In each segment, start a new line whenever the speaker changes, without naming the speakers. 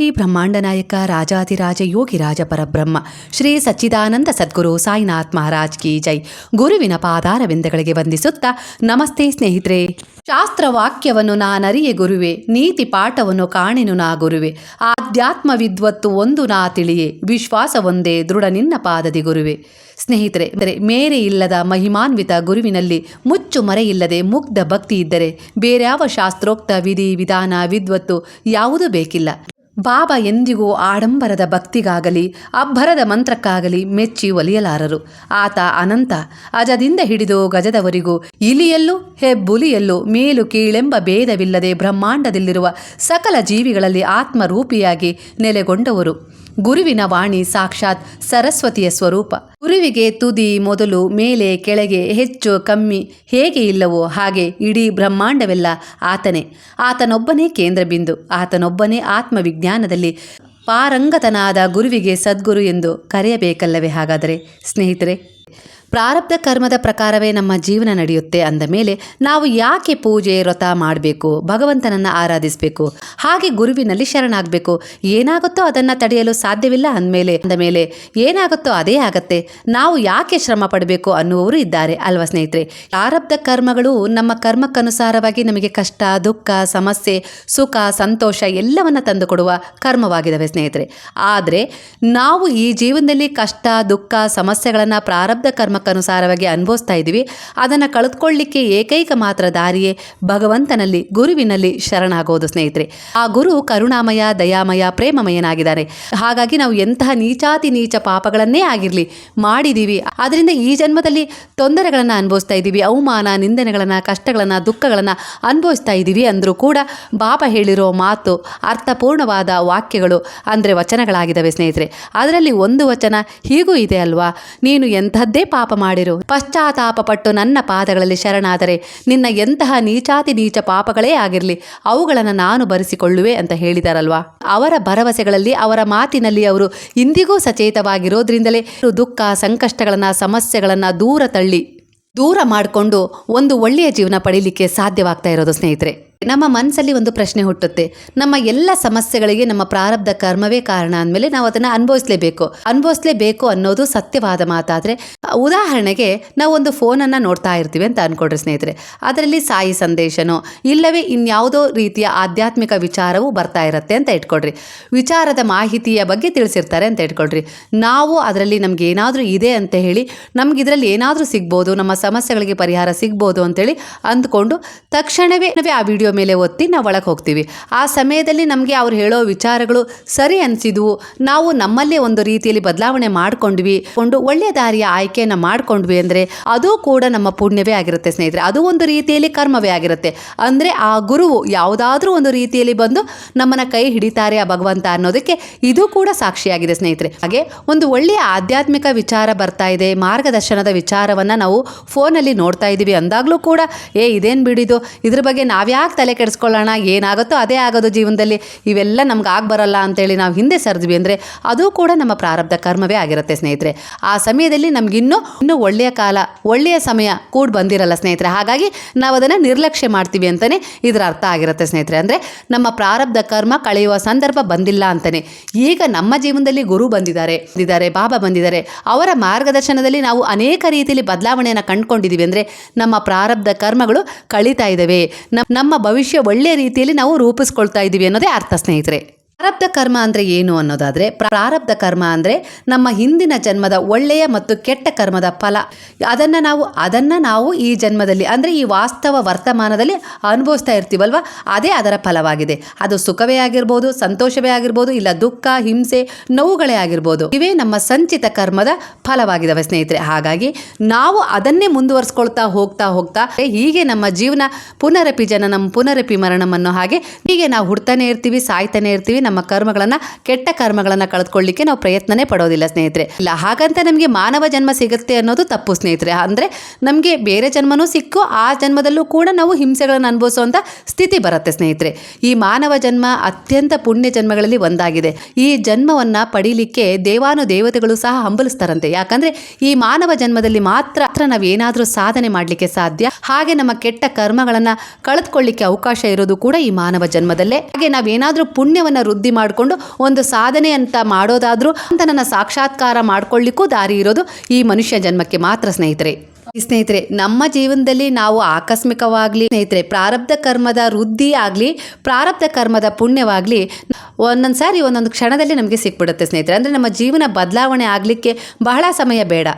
ಬ್ರಹ್ಮಾಂಡ ನಾಯಕ, ರಾಜಾಧಿರಾಜ ಯೋಗಿರಾಜ ಪರಬ್ರಹ್ಮ, ಶ್ರೀ ಸಚ್ಚಿದಾನಂದ ಸದ್ಗುರು ಸಾಯಿನಾಥ್ ಮಹಾರಾಜ್ ಕಿ ಜೈ. ಗುರುವಿನ ಪಾದಾರವಿಂದಗಳಿಗೆ ವಂದಿಸುತ್ತಾ, ನಮಸ್ತೆ ಸ್ನೇಹಿತರೆ. ಶಾಸ್ತ್ರವಾಕ್ಯವನ್ನು ನಾನರಿಯ ಗುರುವೆ, ನೀತಿ ಪಾಠವನ್ನು ಕಾಣೆನು ನಾ ಗುರುವೆ. ಆಧ್ಯಾತ್ಮ ವಿದ್ವತ್ತು ಒಂದು ನಾ ತಿಳಿಯೇ ವಿಶ್ವಾಸ ಒಂದೇ ದೃಢ ನಿನ್ನ ಪಾದದಿ ಗುರುವೆ. ಸ್ನೇಹಿತರೆ ಮೇರೆ ಇಲ್ಲದ ಮಹಿಮಾನ್ವಿತ ಗುರುವಿನಲ್ಲಿ ಮುಚ್ಚು ಮರೆಯಿಲ್ಲದೆ ಮುಗ್ಧ ಭಕ್ತಿ ಇದ್ದರೆ, ಬೇರ್ಯಾವ ಶಾಸ್ತ್ರೋಕ್ತ ವಿಧಿ ವಿಧಾನ ವಿದ್ವತ್ತು ಯಾವುದೂ ಬೇಕಿಲ್ಲ. ಬಾಬಾ ಎಂದಿಗೂ ಆಡಂಬರದ ಭಕ್ತಿಗಾಗಲಿ, ಅಬ್ಬರದ ಮಂತ್ರಕ್ಕಾಗಲಿ ಮೆಚ್ಚಿ ಒಲಿಯಲಾರರು. ಆತ ಅನಂತ, ಅಜದಿಂದ ಹಿಡಿದು ಗಜದವರಿಗೂ, ಇಲಿಯಲ್ಲೂ, ಹೆಬ್ಬುಲಿಯಲ್ಲೂ ಮೇಲು ಕೀಳೆಂಬ ಭೇದವಿಲ್ಲದೆ ಬ್ರಹ್ಮಾಂಡದಲ್ಲಿರುವ ಸಕಲ ಜೀವಿಗಳಲ್ಲಿ ಆತ್ಮರೂಪಿಯಾಗಿ ನೆಲೆಗೊಂಡವರು. ಗುರುವಿನ ವಾಣಿ ಸಾಕ್ಷಾತ್ ಸರಸ್ವತಿಯ ಸ್ವರೂಪ. ಗುರುವಿಗೆ ತುದಿ ಮೊದಲು ಮೇಲೆ ಕೆಳಗೆ ಹೆಚ್ಚು ಕಮ್ಮಿ ಹೇಗೆ ಇಲ್ಲವೋ ಹಾಗೆ ಇಡೀ ಬ್ರಹ್ಮಾಂಡವೆಲ್ಲ ಆತನೇ. ಆತನೊಬ್ಬನೇ ಕೇಂದ್ರ ಬಿಂದು ಆತನೊಬ್ಬನೇ ಆತ್ಮವಿಜ್ಞಾನದಲ್ಲಿ ಪಾರಂಗತನಾದ ಗುರುವಿಗೆ ಸದ್ಗುರು ಎಂದು ಕರೆಯಬೇಕಲ್ಲವೇ ಹಾಗಾದರೆ? ಸ್ನೇಹಿತರೆ ಪ್ರಾರಬ್ಧ ಕರ್ಮದ ಪ್ರಕಾರವೇ ನಮ್ಮ ಜೀವನ ನಡೆಯುತ್ತೆ ಅಂದ ಮೇಲೆ ನಾವು ಯಾಕೆ ಪೂಜೆ, ವ್ರತ ಮಾಡಬೇಕು, ಭಗವಂತನನ್ನು ಆರಾಧಿಸಬೇಕು, ಹಾಗೆ ಗುರುವಿನಲ್ಲಿ ಶರಣಾಗಬೇಕು, ಏನಾಗುತ್ತೋ ಅದನ್ನು ತಡೆಯಲು ಸಾಧ್ಯವಿಲ್ಲ ಅಂದಮೇಲೆ, ಅಂದ ಮೇಲೆ ಏನಾಗುತ್ತೋ ಅದೇ ಆಗತ್ತೆ, ನಾವು ಯಾಕೆ ಶ್ರಮ ಪಡಬೇಕು ಅನ್ನುವವರು ಇದ್ದಾರೆ ಅಲ್ವಾ ಸ್ನೇಹಿತರೆ? ಪ್ರಾರಬ್ಧ ಕರ್ಮಗಳು ನಮ್ಮ ಕರ್ಮಕ್ಕನುಸಾರವಾಗಿ ನಮಗೆ ಕಷ್ಟ, ದುಃಖ, ಸಮಸ್ಯೆ, ಸುಖ, ಸಂತೋಷ ಎಲ್ಲವನ್ನ ತಂದುಕೊಡುವ ಕರ್ಮವಾಗಿದ್ದಾವೆ ಸ್ನೇಹಿತರೆ. ಆದರೆ ನಾವು ಈ ಜೀವನದಲ್ಲಿ ಕಷ್ಟ, ದುಃಖ, ಸಮಸ್ಯೆಗಳನ್ನು ಪ್ರಾರಬ್ಧ ಕರ್ಮಕ್ಕನುಸಾರವಾಗಿ ಅನುಭವಿಸ್ತಾ ಇದ್ದೀವಿ. ಅದನ್ನು ಕಳೆದುಕೊಳ್ಳಿಕ್ಕೆ ಏಕೈಕ ಮಾತ್ರ ದಾರಿಯೇ ಭಗವಂತನಲ್ಲಿ, ಗುರುವಿನಲ್ಲಿ ಶರಣಾಗೋದು ಸ್ನೇಹಿತರೆ. ಆ ಗುರು ಕರುಣಾಮಯ, ದಯಾಮಯ ಪ್ರೇಮಮಯನಾಗಿದ್ದಾನೆ ಹಾಗಾಗಿ ನಾವು ಎಂತಹ ನೀಚಾತಿ ನೀಚ ಪಾಪಗಳನ್ನೇ ಆಗಿರಲಿ ಮಾಡಿದ್ದೀವಿ ಅದರಿಂದ ಈ ಜನ್ಮದಲ್ಲಿ ತೊಂದರೆಗಳನ್ನು ಅನುಭವಿಸ್ತಾ ಇದ್ದೀವಿ. ಅವಮಾನ, ನಿಂದನೆಗಳನ್ನು, ಕಷ್ಟಗಳನ್ನು, ದುಃಖಗಳನ್ನು ಅನುಭವಿಸ್ತಾ ಇದ್ದೀವಿ ಅಂದರೂ ಕೂಡ ಬಾಪ ಹೇಳಿರೋ ಮಾತು ಅರ್ಥಪೂರ್ಣವಾದ ವಾಕ್ಯಗಳು ಅಂದರೆ ವಚನಗಳಾಗಿದ್ದಾವೆ ಸ್ನೇಹಿತರೆ. ಅದರಲ್ಲಿ ಒಂದು ವಚನ ಹೀಗೂ ಇದೆ ಅಲ್ವಾ? ನೀನು ಎಂಥದ್ದೇ ಪಾಪ ಮಾಡಿರು. ಪಶ್ಚಾತ್ತಾಪ ಪಟ್ಟು ನನ್ನ ಪಾದಗಳಲ್ಲಿ ಶರಣಾದರೆ ನಿನ್ನ ಎಂತಹ ನೀಚಾತಿ ನೀಚ ಪಾಪಗಳೇ ಆಗಿರಲಿ, ಅವುಗಳನ್ನು ನಾನು ಬರಿಸಿಕೊಳ್ಳುವೆ ಅಂತ ಹೇಳಿದಾರಲ್ವಾ? ಅವರ ಭರವಸೆಗಳಲ್ಲಿ, ಅವರ ಮಾತಿನಲ್ಲಿ ಅವರು ಇಂದಿಗೂ ಸಚೇತವಾಗಿರೋದ್ರಿಂದಲೇ ದುಃಖ, ಸಂಕಷ್ಟಗಳನ್ನು, ಸಮಸ್ಯೆಗಳನ್ನು ದೂರ ತಳ್ಳಿ, ದೂರ ಮಾಡಿಕೊಂಡು ಒಂದು ಒಳ್ಳೆಯ ಜೀವನ ಪಡೀಲಿಕ್ಕೆ ಸಾಧ್ಯವಾಗ್ತಾ ಇರೋದು ಸ್ನೇಹಿತರೆ. ನಮ್ಮ ಮನಸ್ಸಲ್ಲಿ ಒಂದು ಪ್ರಶ್ನೆ ಹುಟ್ಟುತ್ತೆ. ನಮ್ಮ ಎಲ್ಲ ಸಮಸ್ಯೆಗಳಿಗೆ ನಮ್ಮ ಪ್ರಾರಬ್ಧ ಕರ್ಮವೇ ಕಾರಣ ಅಂದಮೇಲೆ ನಾವು ಅದನ್ನು ಅನುಭವಿಸಲೇಬೇಕು. ಅನುಭವಿಸಲೇಬೇಕು ಅನ್ನೋದು ಸತ್ಯವಾದ ಮಾತಾದರೆ, ಉದಾಹರಣೆಗೆ ನಾವು ಒಂದು ಫೋನನ್ನು ನೋಡ್ತಾ ಇರ್ತೀವಿ ಅಂತ ಅನ್ಕೊಡ್ರಿ ಸ್ನೇಹಿತರೆ. ಅದರಲ್ಲಿ ಸಾಯಿ ಸಂದೇಶನೋ, ಇಲ್ಲವೇ ಇನ್ಯಾವುದೋ ರೀತಿಯ ಆಧ್ಯಾತ್ಮಿಕ ವಿಚಾರವೂ ಬರ್ತಾ ಇರುತ್ತೆ ಅಂತ ಇಟ್ಕೊಡ್ರಿ ವಿಚಾರದ ಮಾಹಿತಿಯ ಬಗ್ಗೆ ತಿಳಿಸಿರ್ತಾರೆ ಅಂತ ಇಟ್ಕೊಳ್ರಿ. ನಾವು ಅದರಲ್ಲಿ ನಮ್ಗೆ ಏನಾದರೂ ಇದೆ ಅಂತ ಹೇಳಿ, ನಮ್ಗೆ ಇದರಲ್ಲಿ ಏನಾದರೂ ಸಿಗ್ಬೋದು, ನಮ್ಮ ಸಮಸ್ಯೆಗಳಿಗೆ ಪರಿಹಾರ ಸಿಗ್ಬೋದು ಅಂತೇಳಿ ಅಂದ್ಕೊಂಡು ತಕ್ಷಣವೇ ನಾವೇ ಆ ವಿಡಿಯೋ ಮೇಲೆ ಒತ್ತಿ ನಾವು ಒಳಗೆ ಹೋಗ್ತೀವಿ. ಆ ಸಮಯದಲ್ಲಿ ನಮಗೆ ಅವ್ರು ಹೇಳೋ ವಿಚಾರಗಳು ಸರಿ ಅನಿಸಿದ್ವು. ನಾವು ನಮ್ಮಲ್ಲೇ ಒಂದು ರೀತಿಯಲ್ಲಿ ಬದಲಾವಣೆ ಮಾಡಿಕೊಂಡ್ವಿ. ಕೊಂಡು ಒಳ್ಳೆಯ ದಾರಿಯ ಆಯ್ಕೆಯನ್ನು ಮಾಡಿಕೊಂಡ್ವಿ ಅಂದರೆ ಅದು ಕೂಡ ನಮ್ಮ ಪುಣ್ಯವೇ ಆಗಿರುತ್ತೆ ಸ್ನೇಹಿತರೆ. ಅದು ಒಂದು ರೀತಿಯಲ್ಲಿ ಕರ್ಮವೇ ಆಗಿರುತ್ತೆ. ಅಂದರೆ ಆ ಗುರುವು ಯಾವುದಾದ್ರೂ ಒಂದು ರೀತಿಯಲ್ಲಿ ಬಂದು ನಮ್ಮನ್ನು ಕೈ ಹಿಡಿತಾರೆ ಆ ಭಗವಂತ ಅನ್ನೋದಕ್ಕೆ ಇದು ಕೂಡ ಸಾಕ್ಷಿಯಾಗಿದೆ ಸ್ನೇಹಿತರೆ. ಹಾಗೆ ಒಂದು ಒಳ್ಳೆಯ ಆಧ್ಯಾತ್ಮಿಕ ವಿಚಾರ ಬರ್ತಾ ಇದೆ. ಮಾರ್ಗದರ್ಶನದ ವಿಚಾರವನ್ನು ನಾವು ಫೋನಲ್ಲಿ ನೋಡ್ತಾ ಇದ್ದೀವಿ ಅಂದಾಗಲೂ ಕೂಡ, ಏ ಇದೇನು ಬಿಡಿದು? ಇದ್ರ ಬಗ್ಗೆ ನಾವ್ಯಾಕೆ ತಲೆ ಕೆಡಿಸ್ಕೊಳ್ಳೋಣ, ಏನಾಗುತ್ತೋ ಅದೇ ಆಗೋದು ಜೀವನದಲ್ಲಿ. ಇವೆಲ್ಲ ನಮ್ಗೆ ಆಗ ಬರಲ್ಲ ಅಂತೇಳಿ ನಾವು ಹಿಂದೆ ಸರಿದ್ವಿ ಅಂದರೆ ಅದು ಕೂಡ ನಮ್ಮ ಪ್ರಾರಬ್ಧ ಕರ್ಮವೇ ಆಗಿರುತ್ತೆ ಸ್ನೇಹಿತರೆ. ಆ ಸಮಯದಲ್ಲಿ ನಮಗಿನ್ನೂ ಇನ್ನೂ ಒಳ್ಳೆಯ ಕಾಲ, ಒಳ್ಳೆಯ ಸಮಯ ಕೂಡ ಬಂದಿರಲ್ಲ ಸ್ನೇಹಿತರೆ. ಹಾಗಾಗಿ ನಾವು ಅದನ್ನು ನಿರ್ಲಕ್ಷ್ಯ ಮಾಡ್ತೀವಿ ಅಂತಲೇ ಇದರ ಅರ್ಥ ಆಗಿರುತ್ತೆ ಸ್ನೇಹಿತರೆ. ಅಂದರೆ ನಮ್ಮ ಪ್ರಾರಬ್ಧ ಕರ್ಮ ಕಳೆಯುವ ಸಂದರ್ಭ ಬಂದಿಲ್ಲ ಅಂತಲೇ ಈಗ ನಮ್ಮ ಜೀವನದಲ್ಲಿ ಗುರು ಬಂದಿದ್ದಾರೆ ಬಂದಿದ್ದಾರೆ, ಬಾಬಾ ಬಂದಿದ್ದಾರೆ. ಅವರ ಮಾರ್ಗದರ್ಶನದಲ್ಲಿ ನಾವು ಅನೇಕ ರೀತಿಯಲ್ಲಿ ಬದಲಾವಣೆಯನ್ನು ಕಂಡುಕೊಂಡಿದ್ದೀವಿ ಅಂದರೆ ನಮ್ಮ ಪ್ರಾರಬ್ಧ ಕರ್ಮಗಳು ಕಳೀತಾ ಇದ್ದಾವೆ. ನಮ್ಮ ಭವಿಷ್ಯ ಒಳ್ಳೆಯ ರೀತಿಯಲ್ಲಿ ನಾವು ರೂಪಿಸ್ಕೊಳ್ತಾ ಇದ್ದೀವಿ ಅನ್ನೋದೇ ಅರ್ಥ ಸ್ನೇಹಿತರೆ. ಪ್ರಾರಬ್ಧ ಕರ್ಮ ಅಂದರೆ ಏನು ಅನ್ನೋದಾದರೆ, ಪ್ರಾರಬ್ಧ ಕರ್ಮ ಅಂದರೆ ನಮ್ಮ ಹಿಂದಿನ ಜನ್ಮದ ಒಳ್ಳೆಯ ಮತ್ತು ಕೆಟ್ಟ ಕರ್ಮದ ಫಲ. ಅದನ್ನು ನಾವು ಅದನ್ನು ನಾವು ಈ ಜನ್ಮದಲ್ಲಿ, ಅಂದರೆ ಈ ವಾಸ್ತವ ವರ್ತಮಾನದಲ್ಲಿ ಅನುಭವಿಸ್ತಾ ಇರ್ತೀವಲ್ವ? ಅದೇ ಅದರ ಫಲವಾಗಿದೆ. ಅದು ಸುಖವೇ ಆಗಿರ್ಬೋದು, ಸಂತೋಷವೇ ಆಗಿರ್ಬೋದು, ಇಲ್ಲ ದುಃಖ, ಹಿಂಸೆ, ನೋವುಗಳೇ ಆಗಿರ್ಬೋದು. ಇವೇ ನಮ್ಮ ಸಂಚಿತ ಕರ್ಮದ ಫಲವಾಗಿದ್ದಾವೆ ಸ್ನೇಹಿತರೆ. ಹಾಗಾಗಿ ನಾವು ಅದನ್ನೇ ಮುಂದುವರಿಸ್ಕೊಳ್ತಾ ಹೋಗ್ತಾ ಹೋಗ್ತಾ, ಹೀಗೆ ನಮ್ಮ ಜೀವನ ಪುನರಪಿ ಜನನಂ, ಪುನರಪಿ ಮರಣಮನ್ನು ಹಾಗೆ ಹೀಗೆ ನಾವು ಹುಡ್ತಾನೆ ಇರ್ತೀವಿ, ಸಾಯ್ತಾನೆ ಇರ್ತೀವಿ ನಮ್ಮ ಕರ್ಮಗಳನ್ನು, ಕೆಟ್ಟ ಕರ್ಮಗಳನ್ನು ಕಳೆದುಕೊಳ್ಳಿಕ್ಕೆ ನಾವು ಪ್ರಯತ್ನನೇ ಪಡೋದಿಲ್ಲ ಸ್ನೇಹಿತರೆ. ಇಲ್ಲ, ಹಾಗಂತ ನಮಗೆ ಮಾನವ ಜನ್ಮ ಸಿಗುತ್ತೆ ಅನ್ನೋದು ತಪ್ಪು ಸ್ನೇಹಿತರೆ. ಅಂದರೆ ನಮಗೆ ಬೇರೆ ಜನ್ಮನೂ ಸಿಕ್ಕು, ಆ ಜನ್ಮದಲ್ಲೂ ಕೂಡ ನಾವು ಹಿಂಸೆಗಳನ್ನು ಅನುಭವಿಸುವಂಥ ಸ್ಥಿತಿ ಬರುತ್ತೆ ಸ್ನೇಹಿತರೆ. ಈ ಮಾನವ ಜನ್ಮ ಅತ್ಯಂತ ಪುಣ್ಯ ಜನ್ಮಗಳಲ್ಲಿ ಒಂದಾಗಿದೆ. ಈ ಜನ್ಮವನ್ನು ಪಡೀಲಿಕ್ಕೆ ದೇವಾನು ದೇವತೆಗಳು ಸಹ ಹಂಬಲಿಸ್ತಾರಂತೆ. ಯಾಕಂದರೆ ಈ ಮಾನವ ಜನ್ಮದಲ್ಲಿ ಮಾತ್ರ ನಾವು ಏನಾದರೂ ಸಾಧನೆ ಮಾಡಲಿಕ್ಕೆ ಸಾಧ್ಯ? ಹಾಗೆ ನಮ್ಮ ಕೆಟ್ಟ ಕರ್ಮಗಳನ್ನು ಕಳೆದುಕೊಳ್ಳಿಕ್ಕೆ ಅವಕಾಶ ಇರೋದು ಕೂಡ ಈ ಮಾನವ ಜನ್ಮದಲ್ಲೇ. ಹಾಗೆ ನಾವೇನಾದರೂ ಪುಣ್ಯವನ್ನು ವೃದ್ಧಿ ಮಾಡಿಕೊಂಡು ಒಂದು ಸಾಧನೆ ಅಂತ ಮಾಡೋದಾದರೂ ಅಂತ ನನ್ನ ಸಾಕ್ಷಾತ್ಕಾರ ಮಾಡ್ಕೊಳ್ಳಿಕ್ಕೂ ದಾರಿ ಇರೋದು ಈ ಮನುಷ್ಯ ಜನ್ಮಕ್ಕೆ ಮಾತ್ರ ಸ್ನೇಹಿತರೆ. ಸ್ನೇಹಿತರೆ, ನಮ್ಮ ಜೀವನದಲ್ಲಿ ನಾವು ಆಕಸ್ಮಿಕವಾಗ್ಲಿ, ಸ್ನೇಹಿತರೆ, ಪ್ರಾರಬ್ಧ ಕರ್ಮದ ವೃದ್ಧಿ ಆಗಲಿ, ಪ್ರಾರಬ್ಧ ಕರ್ಮದ ಪುಣ್ಯವಾಗಲಿ, ಒಂದೊಂದು ಸಾರಿ, ಒಂದೊಂದು ಕ್ಷಣದಲ್ಲಿ ನಮಗೆ ಸಿಕ್ಬಿಡುತ್ತೆ ಸ್ನೇಹಿತರೆ. ಅಂದರೆ ನಮ್ಮ ಜೀವನ ಬದಲಾವಣೆ ಆಗಲಿಕ್ಕೆ ಬಹಳ ಸಮಯ ಬೇಡ.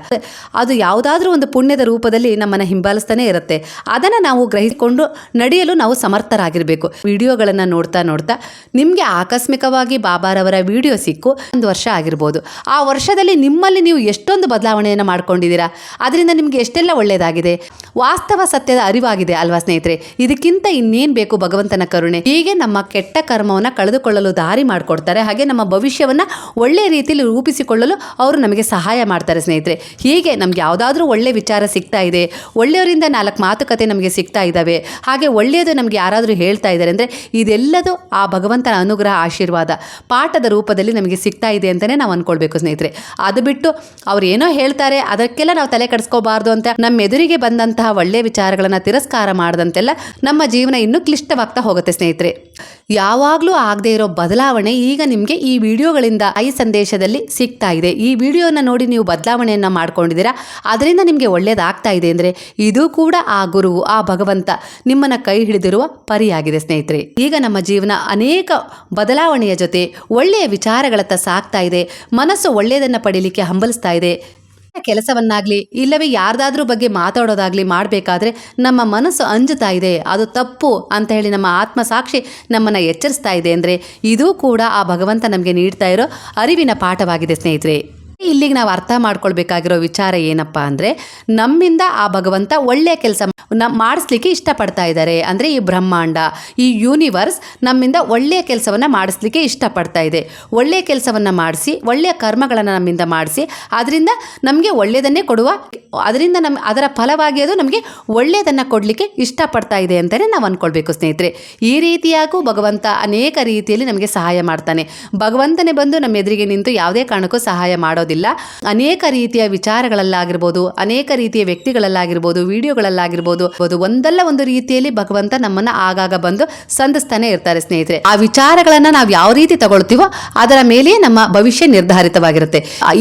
ಅದು ಯಾವುದಾದ್ರೂ ಒಂದು ಪುಣ್ಯದ ರೂಪದಲ್ಲಿ ನಮ್ಮನ್ನು ಹಿಂಬಾಲಿಸ್ತಾನೆ ಇರುತ್ತೆ. ಅದನ್ನು ನಾವು ಗ್ರಹಿಸಿಕೊಂಡು ನಡೆಯಲು ನಾವು ಸಮರ್ಥರಾಗಿರಬೇಕು. ವಿಡಿಯೋಗಳನ್ನು ನೋಡ್ತಾ ನೋಡ್ತಾ ನಿಮಗೆ ಆಕಸ್ಮಿಕವಾಗಿ ಬಾಬಾರವರ ವಿಡಿಯೋ ಸಿಕ್ಕು, ಒಂದು ವರ್ಷ ಆಗಿರ್ಬೋದು. ಆ ವರ್ಷದಲ್ಲಿ ನಿಮ್ಮಲ್ಲಿ ನೀವು ಎಷ್ಟೊಂದು ಬದಲಾವಣೆಯನ್ನು ಮಾಡ್ಕೊಂಡಿದ್ದೀರಾ? ಅದರಿಂದ ನಿಮಗೆ ಎಷ್ಟೆಲ್ಲ ಒಳ್ಳೆಯದಾಗಿದೆ ವಾಸ್ತವ ಸತ್ಯದ ಅರಿವಾಗಿದೆ ಅಲ್ವಾ ಸ್ನೇಹಿತರೆ? ಇದಕ್ಕಿಂತ ಇನ್ನೇನು ಬೇಕು ಭಗವಂತನ ಕರುಣೆ? ಹೀಗೆ ನಮ್ಮ ಕೆಟ್ಟ ಕರ್ಮವನ್ನು ಕಳೆದುಕೊಳ್ಳಲು ದಾರಿ ಮಾಡಿಕೊಡ್ತಾರೆ. ಹಾಗೆ ನಮ್ಮ ಭವಿಷ್ಯವನ್ನು ಒಳ್ಳೆಯ ರೀತಿಯಲ್ಲಿ ರೂಪಿಸಿಕೊಳ್ಳಲು ಅವರು ನಮಗೆ ಸಹಾಯ ಮಾಡ್ತಾರೆ ಸ್ನೇಹಿತರೆ. ಹೀಗೆ ನಮ್ಗೆ ಯಾವುದಾದ್ರೂ ಒಳ್ಳೆ ವಿಚಾರ ಸಿಗ್ತಾ ಇದೆ. ಒಳ್ಳೆಯವರಿಂದ ನಾಲ್ಕು ಮಾತುಕತೆ ನಮಗೆ ಸಿಗ್ತಾ ಇದ್ದಾವೆ ಹಾಗೆ ಒಳ್ಳೆಯದು ನಮಗೆ ಯಾರಾದರೂ ಹೇಳ್ತಾ ಇದ್ದಾರೆ ಅಂದರೆ ಇದೆಲ್ಲದೂ ಆ ಭಗವಂತನ ಅನುಗ್ರಹ, ಆಶೀರ್ವಾದ ಪಾಠದ ರೂಪದಲ್ಲಿ ನಮಗೆ ಸಿಗ್ತಾ ಇದೆ ಅಂತಲೇ ನಾವು ಅಂದ್ಕೊಳ್ಬೇಕು ಸ್ನೇಹಿತರೆ. ಅದು ಬಿಟ್ಟು ಅವ್ರು ಏನೋ ಹೇಳ್ತಾರೆ, ಅದಕ್ಕೆಲ್ಲ ನಾವು ತಲೆ ಕೆಡಿಸ್ಕೋಬಾರ್ದು ಅಂತ ನಮ್ಮ ಎದುರಿಗೆ ಬಂದಂತಹ ಒಳ್ಳೆಯ ವಿಚಾರಗಳನ್ನು ತಿರಸ್ಕಾರ ಮಾಡದಂತೆಲ್ಲ ನಮ್ಮ ಜೀವನ ಇನ್ನೂ ಕ್ಲಿಷ್ಟವಾಗ್ತಾ ಹೋಗುತ್ತೆ ಸ್ನೇಹಿತರೆ. ಯಾವಾಗಲೂ ಆಗದೆ ಇರೋ ಬದಲಾವಣೆ ಈಗ ನಿಮಗೆ ಈ ವಿಡಿಯೋಗಳಿಂದ ಐ ಸಂದೇಶದಲ್ಲಿ ಸಿಗ್ತಾ ಇದೆ. ಈ ವಿಡಿಯೋನ ನೋಡಿ ನೀವು ಬದಲಾವಣೆಯನ್ನು ಮಾಡ್ಕೊಂಡಿದ್ದೀರಾ? ಅದರಿಂದ ನಿಮಗೆ ಒಳ್ಳೇದಾಗ್ತಾ ಇದೆ ಅಂದರೆ ಇದು ಕೂಡ ಆ ಗುರುವು, ಆ ಭಗವಂತ ನಿಮ್ಮನ್ನ ಕೈ ಹಿಡಿದಿರುವ ಪರಿಯಾಗಿದೆ ಸ್ನೇಹಿತರೆ. ಈಗ ನಮ್ಮ ಜೀವನ ಅನೇಕ ಬದಲಾವಣೆಯ ಜೊತೆ ಒಳ್ಳೆಯ ವಿಚಾರಗಳತ್ತ ಸಾಕ್ತಾ ಇದೆ. ಮನಸ್ಸು ಒಳ್ಳೆಯದನ್ನು ಪಡೀಲಿಕ್ಕೆ ಹಂಬಲಿಸ್ತಾ ಇದೆ. ಕೆಲಸವನ್ನಾಗಲಿ, ಇಲ್ಲವೇ ಯಾರ್ದಾದ್ರೂ ಬಗ್ಗೆ ಮಾತಾಡೋದಾಗ್ಲಿ ಮಾಡಬೇಕಾದ್ರೆ ನಮ್ಮ ಮನಸ್ಸು ಅಂಜುತ್ತಾ ಇದೆ. ಅದು ತಪ್ಪು ಅಂತ ಹೇಳಿ ನಮ್ಮ ಆತ್ಮಸಾಕ್ಷಿ ನಮ್ಮನ್ನು ಎಚ್ಚರಿಸ್ತಾ ಇದೆ. ಅಂದರೆ ಇದು ಕೂಡ ಆ ಭಗವಂತ ನಮಗೆ ನೀಡ್ತಾ ಇರೋ ಅರಿವಿನ ಪಾಠವಾಗಿದೆ ಸ್ನೇಹಿತರೆ. ಇಲ್ಲಿಗೆ ನಾವು ಅರ್ಥ ಮಾಡ್ಕೊಳ್ಬೇಕಾಗಿರೋ ವಿಚಾರ ಏನಪ್ಪ ಅಂದರೆ ನಮ್ಮಿಂದ ಆ ಭಗವಂತ ಒಳ್ಳೆಯ ಕೆಲಸ ಮಾಡಿಸ್ಲಿಕ್ಕೆ ಇಷ್ಟಪಡ್ತಾ ಇದ್ದಾರೆ. ಅಂದರೆ ಈ ಬ್ರಹ್ಮಾಂಡ, ಈ ಯೂನಿವರ್ಸ್ ನಮ್ಮಿಂದ ಒಳ್ಳೆಯ ಕೆಲಸವನ್ನು ಮಾಡಿಸ್ಲಿಕ್ಕೆ ಇಷ್ಟಪಡ್ತಾ ಇದೆ. ಒಳ್ಳೆಯ ಕೆಲಸವನ್ನು ಮಾಡಿಸಿ ಒಳ್ಳೆಯ ಕರ್ಮಗಳನ್ನು ನಮ್ಮಿಂದ ಮಾಡಿಸಿ, ಅದರಿಂದ ನಮಗೆ ಒಳ್ಳೆಯದನ್ನೇ ಕೊಡುವ, ಅದರಿಂದ ನಮ್ಮ ಅದರ ಫಲವಾಗಿ ಅದು ನಮಗೆ ಒಳ್ಳೆಯದನ್ನು ಕೊಡಲಿಕ್ಕೆ ಇಷ್ಟಪಡ್ತಾ ಇದೆ ಅಂತಲೇ ನಾವು ಅಂದ್ಕೊಳ್ಬೇಕು ಸ್ನೇಹಿತರೆ. ಈ ರೀತಿಯಾಗೂ ಭಗವಂತ ಅನೇಕ ರೀತಿಯಲ್ಲಿ ನಮಗೆ ಸಹಾಯ ಮಾಡ್ತಾನೆ. ಭಗವಂತನೇ ಬಂದು ನಮ್ಮ ಎದುರಿಗೆ ನಿಂತು ಯಾವುದೇ ಕಾರಣಕ್ಕೂ ಸಹಾಯ ಮಾಡೋದಿಲ್ಲ ಅನೇಕ ರೀತಿಯ ವಿಚಾರಗಳಲ್ಲಾಗಿರ್ಬೋದು, ಅನೇಕ ರೀತಿಯ ವ್ಯಕ್ತಿಗಳಲ್ಲಾಗಿರ್ಬೋದು, ವಿಡಿಯೋಗಳಲ್ಲಾಗಿರ್ಬೋದು ಒಂದಲ್ಲ ಒಂದು ರೀತಿಯಲ್ಲಿ ಭಗವಂತ ನಮ್ಮನ್ನ ಆಗಾಗ ಬಂದು ಸಂದಿಸ್ತಾನೆ ಇರ್ತಾರೆ ಸ್ನೇಹಿತರೆ. ಆ ವಿಚಾರಗಳನ್ನ ನಾವು ಯಾವ ರೀತಿ ತಗೊಳ್ತೀವೋ ಅದರ ಮೇಲೆಯೇ ನಮ್ಮ ಭವಿಷ್ಯ ನಿರ್ಧಾರಿತವಾಗಿರುತ್ತೆ.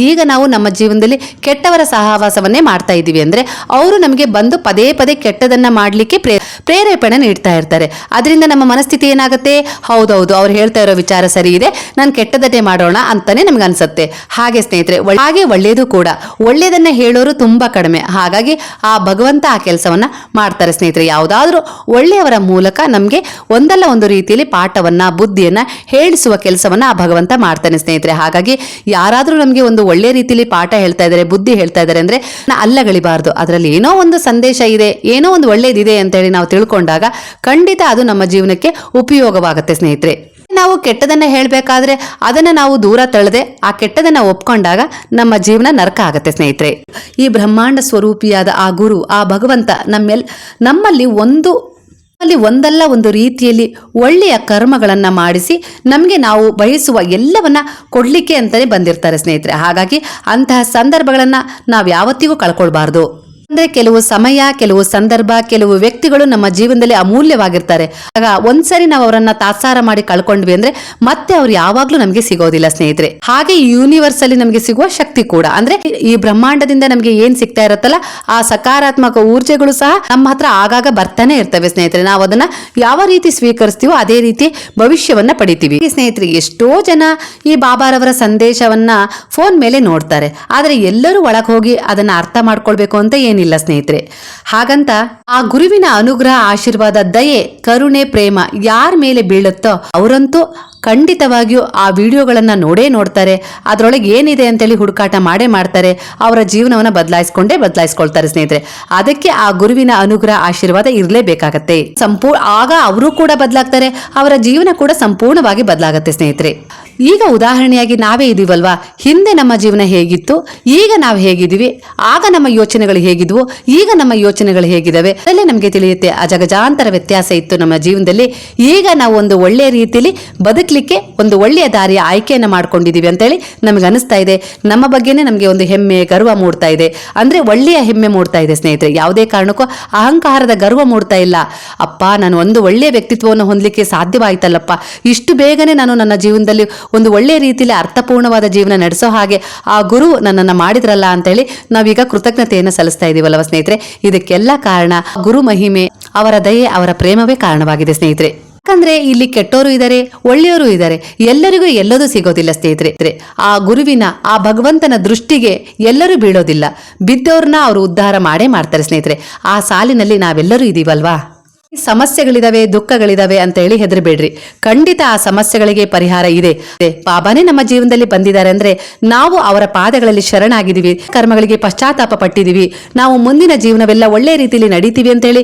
ಈಗ ನಾವು ನಮ್ಮ ಜೀವನದಲ್ಲಿ ಕೆಟ್ಟವರ ಸಹವಾಸವನ್ನೇ ಮಾಡ್ತಾ ಇದ್ದೀವಿ ಅಂದ್ರೆ ಅವರು ನಮಗೆ ಬಂದು ಪದೇ ಪದೇ ಕೆಟ್ಟದನ್ನ ಮಾಡಲಿಕ್ಕೆ ಪ್ರೇ ಪ್ರೇರೇಪಣೆ ನೀಡ್ತಾ ಇರ್ತಾರೆ. ಅದರಿಂದ ನಮ್ಮ ಮನಸ್ಥಿತಿ ಏನಾಗುತ್ತೆ? ಹೌದೌದು, ಅವ್ರು ಹೇಳ್ತಾ ಇರೋ ವಿಚಾರ ಸರಿ ಇದೆ, ನಾನು ಕೆಟ್ಟದನ್ನೇ ಮಾಡೋಣ ಅಂತಾನೆ ನಮ್ಗೆ ಅನ್ಸುತ್ತೆ. ಹಾಗೆ ಸ್ನೇಹಿತರೆ ಹಾಗೆ ಒಳ್ಳೆಯದು ಕೂಡ. ಒಳ್ಳೆಯದನ್ನ ಹೇಳೋರು ತುಂಬಾ ಕಡಿಮೆ. ಹಾಗಾಗಿ ಆ ಭಗವಂತ ಆ ಕೆಲಸವನ್ನ ಮಾಡ್ತಾರೆ ಸ್ನೇಹಿತರೆ. ಯಾವುದಾದ್ರೂ ಒಳ್ಳೆಯವರ ಮೂಲಕ ನಮಗೆ ಒಂದಲ್ಲ ಒಂದು ರೀತಿಯಲ್ಲಿ ಪಾಠವನ್ನ, ಬುದ್ಧಿಯನ್ನ ಹೇಳಿಸುವ ಕೆಲಸವನ್ನ ಆ ಭಗವಂತ ಮಾಡ್ತಾನೆ ಸ್ನೇಹಿತರೆ. ಹಾಗಾಗಿ ಯಾರಾದರೂ ನಮಗೆ ಒಂದು ಒಳ್ಳೆ ರೀತಿಯಲ್ಲಿ ಪಾಠ ಹೇಳ್ತಾ ಇದ್ದಾರೆ ಬುದ್ಧಿ ಹೇಳ್ತಾ ಇದ್ದಾರೆ ಅಂದ್ರೆ ಅಲ್ಲಗಳಿಬಾರ್ದು ಅದರಲ್ಲಿ ಏನೋ ಒಂದು ಸಂದೇಶ ಇದೆ, ಏನೋ ಒಂದು ಒಳ್ಳೇದಿದೆ ಅಂತ ಹೇಳಿ ನಾವು ತಿಳ್ಕೊಂಡಾಗ ಖಂಡಿತ ಅದು ನಮ್ಮ ಜೀವನಕ್ಕೆ ಉಪಯೋಗವಾಗುತ್ತೆ ಸ್ನೇಹಿತರೆ. ನಾವು ಕೆಟ್ಟದನ್ನ ಹೇಳಬೇಕಾದ್ರೆ ಅದನ್ನ ನಾವು ದೂರ ತಳ್ಳದೆ ಆ ಕೆಟ್ಟದನ್ನ ಒಪ್ಕೊಂಡಾಗ ನಮ್ಮ ಜೀವನ ನರಕ ಆಗತ್ತೆ ಸ್ನೇಹಿತರೆ. ಈ ಬ್ರಹ್ಮಾಂಡ ಸ್ವರೂಪಿಯಾದ ಆ ಗುರು, ಆ ಭಗವಂತ ನಮ್ಮೆಲ್, ನಮ್ಮಲ್ಲಿ ಒಂದು ಅಲ್ಲಿ ಒಂದಲ್ಲ ಒಂದು ರೀತಿಯಲ್ಲಿ ಒಳ್ಳೆಯ ಕರ್ಮಗಳನ್ನು ಮಾಡಿಸಿ ನಮಗೆ ನಾವು ಬಯಸುವ ಎಲ್ಲವನ್ನ ಕೊಡಲಿಕ್ಕೆ ಅಂತಲೇ ಬಂದಿರ್ತಾರೆ ಸ್ನೇಹಿತರೆ. ಹಾಗಾಗಿ ಅಂತಹ ಸಂದರ್ಭಗಳನ್ನು ನಾವು ಯಾವತ್ತಿಗೂ ಕಳ್ಕೊಳ್ಬಾರ್ದು. ಅಂದ್ರೆ ಕೆಲವು ಸಮಯ, ಕೆಲವು ಸಂದರ್ಭ, ಕೆಲವು ವ್ಯಕ್ತಿಗಳು ನಮ್ಮ ಜೀವನದಲ್ಲಿ ಅಮೂಲ್ಯವಾಗಿರ್ತಾರೆ. ಆಗ ಒಂದ್ಸರಿ ನಾವು ಅವರನ್ನ ತಾತ್ಸಾರ ಮಾಡಿ ಕಳ್ಕೊಂಡ್ವಿ ಅಂದ್ರೆ ಮತ್ತೆ ಅವ್ರು ಯಾವಾಗ್ಲೂ ನಮಗೆ ಸಿಗೋದಿಲ್ಲ, ಸ್ನೇಹಿತರೆ. ಹಾಗೆ ಯೂನಿವರ್ಸ್ ಅಲ್ಲಿ ನಮಗೆ ಸಿಗುವ ಶಕ್ತಿ ಕೂಡ. ಅಂದ್ರೆ ಈ ಬ್ರಹ್ಮಾಂಡದಿಂದ ನಮಗೆ ಏನ್ ಸಿಗ್ತಾ ಇರುತ್ತಲ್ಲ, ಆ ಸಕಾರಾತ್ಮಕ ಊರ್ಜೆಗಳು ಸಹ ನಮ್ಮ ಹತ್ರ ಆಗಾಗ ಬರ್ತಾನೆ ಇರ್ತವೆ, ಸ್ನೇಹಿತರೆ. ನಾವು ಅದನ್ನ ಯಾವ ರೀತಿ ಸ್ವೀಕರಿಸ್ತೀವೋ ಅದೇ ರೀತಿ ಭವಿಷ್ಯವನ್ನ ಪಡಿತೀವಿ. ಸ್ನೇಹಿತರೆ ಎಷ್ಟೋ ಜನ ಈ ಬಾಬಾರವರ ಸಂದೇಶವನ್ನ ಫೋನ್ ಮೇಲೆ ನೋಡ್ತಾರೆ. ಆದ್ರೆ ಎಲ್ಲರೂ ಒಳಗೆ ಹೋಗಿ ಅದನ್ನ ಅರ್ಥ ಮಾಡ್ಕೊಳ್ಬೇಕು ಅಂತ ಏನಿಲ್ಲ ಸ್ನೇಹಿತರೆ. ಹಾಗಂತ ಆ ಗುರುವಿನ ಅನುಗ್ರಹ, ಆಶೀರ್ವಾದ, ದಯೆ, ಕರುಣೆ, ಪ್ರೇಮ ಯಾರ ಮೇಲೆ ಬೀಳುತ್ತೋ ಅವರಂತೂ ಖಂಡಿತವಾಗಿಯೂ ಆ ವಿಡಿಯೋಗಳನ್ನ ನೋಡೇ ನೋಡ್ತಾರೆ. ಅದರೊಳಗೆ ಏನಿದೆ ಅಂತೇಳಿ ಹುಡುಕಾಟ ಮಾಡೇ ಮಾಡ್ತಾರೆ. ಅವರ ಜೀವನವನ್ನ ಬದಲಾಯಿಸ್ಕೊಂಡೇ ಬದಲಾಯಿಸ್ಕೊಳ್ತಾರೆ ಸ್ನೇಹಿತರೆ. ಅದಕ್ಕೆ ಆ ಗುರುವಿನ ಅನುಗ್ರಹ, ಆಶೀರ್ವಾದ ಇರಲೇಬೇಕಾಗತ್ತೆ. ಸಂಪೂರ್ಣ ಆಗ ಅವರು ಕೂಡ ಬದಲಾಗ್ತಾರೆ, ಅವರ ಜೀವನ ಕೂಡ ಸಂಪೂರ್ಣವಾಗಿ ಬದಲಾಗತ್ತೆ ಸ್ನೇಹಿತರೆ. ಈಗ ಉದಾಹರಣೆಯಾಗಿ ನಾವೇ ಇದೀವಲ್ವಾ? ಹಿಂದೆ ನಮ್ಮ ಜೀವನ ಹೇಗಿತ್ತು? ಈಗ ನಾವು ಹೇಗಿದ್ದೀವಿ? ಆಗ ನಮ್ಮ ಯೋಚನೆಗಳು ಹೇಗಿದ್ವು? ಈಗ ನಮ್ಮ ಯೋಚನೆಗಳು ಹೇಗಿದ್ದಾವೆ? ಅದರಲ್ಲೇ ನಮಗೆ ತಿಳಿಯುತ್ತೆ ಅಜಗಜಾಂತರ ವ್ಯತ್ಯಾಸ ಇತ್ತು ನಮ್ಮ ಜೀವನದಲ್ಲಿ. ಈಗ ನಾವು ಒಂದು ಒಳ್ಳೆಯ ರೀತಿಯಲ್ಲಿ ಬದುಕಲಿಕ್ಕೆ ಒಂದು ಒಳ್ಳೆಯ ದಾರಿಯ ಆಯ್ಕೆಯನ್ನು ಮಾಡ್ಕೊಂಡಿದ್ದೀವಿ ಅಂತೇಳಿ ನಮಗೆ ಅನಿಸ್ತಾ ಇದೆ. ನಮ್ಮ ಬಗ್ಗೆನೇ ನಮಗೆ ಒಂದು ಹೆಮ್ಮೆ, ಗರ್ವ ಮೂಡ್ತಾ ಇದೆ. ಅಂದರೆ ಒಳ್ಳೆಯ ಹೆಮ್ಮೆ ಮೂಡ್ತಾ ಇದೆ ಸ್ನೇಹಿತರೆ. ಯಾವುದೇ ಕಾರಣಕ್ಕೂ ಅಹಂಕಾರದ ಗರ್ವ ಮೂಡ್ತಾ ಇಲ್ಲ. ಅಪ್ಪ, ನಾನು ಒಂದು ಒಳ್ಳೆಯ ವ್ಯಕ್ತಿತ್ವವನ್ನು ಹೊಂದಲಿಕ್ಕೆ ಸಾಧ್ಯವಾಯಿತಲ್ಲಪ್ಪ. ಇಷ್ಟು ಬೇಗನೆ ನಾನು ನನ್ನ ಜೀವನದಲ್ಲಿ ಒಂದು ಒಳ್ಳೆಯ ರೀತಿಯಲ್ಲಿ ಅರ್ಥಪೂರ್ಣವಾದ ಜೀವನ ನಡೆಸೋ ಹಾಗೆ ಆ ಗುರು ನನ್ನನ್ನು ಮಾಡಿದ್ರಲ್ಲ ಅಂತೇಳಿ ನಾವೀಗ ಕೃತಜ್ಞತೆಯನ್ನು ಸಲ್ಲಿಸ್ತಾ ಇದೀವಲ್ಲವ ಸ್ನೇಹಿತರೆ? ಇದಕ್ಕೆಲ್ಲ ಕಾರಣ ಗುರು ಮಹಿಮೆ, ಅವರ ದಯೆ, ಅವರ ಪ್ರೇಮವೇ ಕಾರಣವಾಗಿದೆ ಸ್ನೇಹಿತರೆ. ಯಾಕಂದ್ರೆ ಇಲ್ಲಿ ಕೆಟ್ಟೋರು ಇದ್ದಾರೆ ಒಳ್ಳೆಯವರು ಇದ್ದಾರೆ ಎಲ್ಲರಿಗೂ ಎಲ್ಲದೂ ಸಿಗೋದಿಲ್ಲ ಸ್ನೇಹಿತರೆ. ಆ ಗುರುವಿನ, ಆ ಭಗವಂತನ ದೃಷ್ಟಿಗೆ ಎಲ್ಲರೂ ಬೀಳೋದಿಲ್ಲ. ಬಿದ್ದವ್ರನ್ನ ಅವರು ಉದ್ಧಾರ ಮಾಡೇ ಮಾಡ್ತಾರೆ ಸ್ನೇಹಿತರೆ. ಆ ಸಾಲಿನಲ್ಲಿ ನಾವೆಲ್ಲರೂ ಇದೀವಲ್ವಾ? ಸಮಸ್ಯೆಗಳಿದಾವೆ, ದುಃಖಗಳಿದಾವೆ ಅಂತ ಹೇಳಿ ಹೆದರಬೇಡ್ರಿ. ಖಂಡಿತ ಆ ಸಮಸ್ಯೆಗಳಿಗೆ ಪರಿಹಾರ ಇದೆ. ಬಾಬಾನೇ ನಮ್ಮ ಜೀವನದಲ್ಲಿ ಬಂದಿದ್ದಾರೆ ಅಂದ್ರೆ ನಾವು ಅವರ ಪಾದಗಳಲ್ಲಿ ಶರಣಾಗಿದ್ದೀವಿ, ಕರ್ಮಗಳಿಗೆ ಪಶ್ಚಾತ್ತಾಪ ಪಟ್ಟಿದೀವಿ ನಾವು ಮುಂದಿನ ಜೀವನವೆಲ್ಲ ಒಳ್ಳೆ ರೀತಿಯಲ್ಲಿ ನಡೀತೀವಿ ಅಂತ ಹೇಳಿ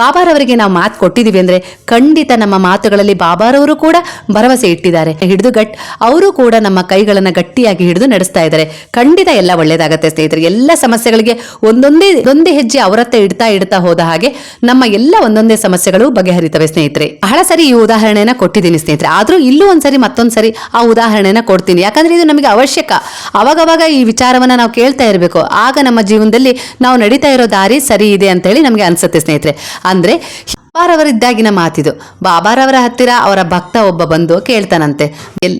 ಬಾಬಾರವರಿಗೆ ನಾವು ಮಾತು ಕೊಟ್ಟಿದೀವಿ ಅಂದ್ರೆ ಖಂಡಿತ ನಮ್ಮ ಮಾತುಗಳಲ್ಲಿ ಬಾಬಾರವರು ಕೂಡ ಭರವಸೆ ಇಟ್ಟಿದ್ದಾರೆ. ಹಿಡಿದು ಗಟ್, ಅವರು ಕೂಡ ನಮ್ಮ ಕೈಗಳನ್ನ ಗಟ್ಟಿಯಾಗಿ ಹಿಡಿದು ನಡೆಸ್ತಾ ಇದ್ದಾರೆ. ಖಂಡಿತ ಎಲ್ಲ ಒಳ್ಳೇದಾಗತ್ತೆ ಸ್ನೇಹಿತರೆ. ಎಲ್ಲ ಸಮಸ್ಯೆಗಳಿಗೆ ಒಂದೊಂದೇ, ಒಂದೇ ಹೆಜ್ಜೆ ಅವರತ್ತ ಇಡ್ತಾ ಇಡ್ತಾ ಹೋದ ಹಾಗೆ ನಮ್ಮ ಎಲ್ಲ ಒಂದೊಂದೇ ಸಮಸ್ಯೆಗಳು ಬಗೆಹರಿತವೆ, ಸ್ನೇಹಿತರೆ. ಬಹಳ ಸರಿ ಈ ಉದಾಹರಣೆನ ಕೊಟ್ಟಿದ್ದೀನಿ, ಸ್ನೇಹಿತರೆ. ಆದ್ರೂ ಇಲ್ಲೂ ಒಂದ್ಸರಿ ಮತ್ತೊಂದ್ಸರಿ ಆ ಉದಾಹರಣೆನ ಕೊಡ್ತೀನಿ. ಯಾಕಂದ್ರೆ ಇದು ನಮಗೆ ಅವಶ್ಯಕ. ಅವಾಗವಾಗ ಈ ವಿಚಾರವನ್ನ ನಾವು ಕೇಳ್ತಾ ಇರಬೇಕು. ಆಗ ನಮ್ಮ ಜೀವನದಲ್ಲಿ ನಾವು ನಡೀತಾ ಇರೋ ದಾರಿ ಸರಿ ಇದೆ ಅಂತ ಹೇಳಿ ನಮಗೆ ಅನ್ಸುತ್ತೆ, ಸ್ನೇಹಿತರೆ. ಅಂದ್ರೆ ಬಾಬಾರವರಿದ್ದಾಗಿನ ಮಾತಿದು. ಬಾಬಾರವರ ಹತ್ತಿರ ಅವರ ಭಕ್ತ ಒಬ್ಬ ಬಂದು ಕೇಳ್ತಾನಂತೆ.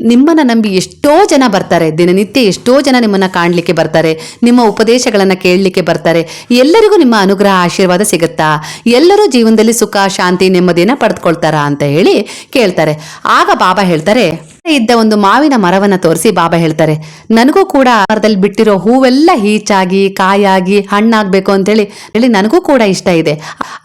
ನಿಮ್ಮನ್ನ ನಂಬಿ ಎಷ್ಟೋ ಜನ ಬರ್ತಾರೆ. ದಿನನಿತ್ಯ ಎಷ್ಟೋ ಜನ ನಿಮ್ಮನ್ನ ಕಾಣಲಿಕ್ಕೆ ಬರ್ತಾರೆ. ನಿಮ್ಮ ಉಪದೇಶಗಳನ್ನ ಕೇಳಲಿಕ್ಕೆ ಬರ್ತಾರೆ. ಎಲ್ಲರಿಗೂ ನಿಮ್ಮ ಅನುಗ್ರಹ, ಆಶೀರ್ವಾದ ಸಿಗುತ್ತಾ? ಎಲ್ಲರೂ ಜೀವನದಲ್ಲಿ ಸುಖ, ಶಾಂತಿ, ನೆಮ್ಮದಿಯನ್ನ ಪಡೆದುಕೊಳ್ತಾರಾ ಅಂತ ಹೇಳಿ ಕೇಳ್ತಾರೆ. ಆಗ ಬಾಬಾ ಹೇಳ್ತಾರೆ ಇದ್ದ ಒಂದು ಮಾವಿನ ಮರವನ್ನ ತೋರಿಸಿ ಬಾಬಾ ಹೇಳ್ತಾರೆ. ನನಗೂ ಕೂಡ ಮರದಲ್ಲಿ ಬಿಟ್ಟಿರೋ ಹೂವೆಲ್ಲ ಹೀಚಾಗಿ ಕಾಯಾಗಿ, ಹಣ್ಣಾಗ್ಬೇಕು ಅಂತೇಳಿ ಹೇಳಿ ನನಗೂ ಕೂಡ ಇಷ್ಟ ಇದೆ.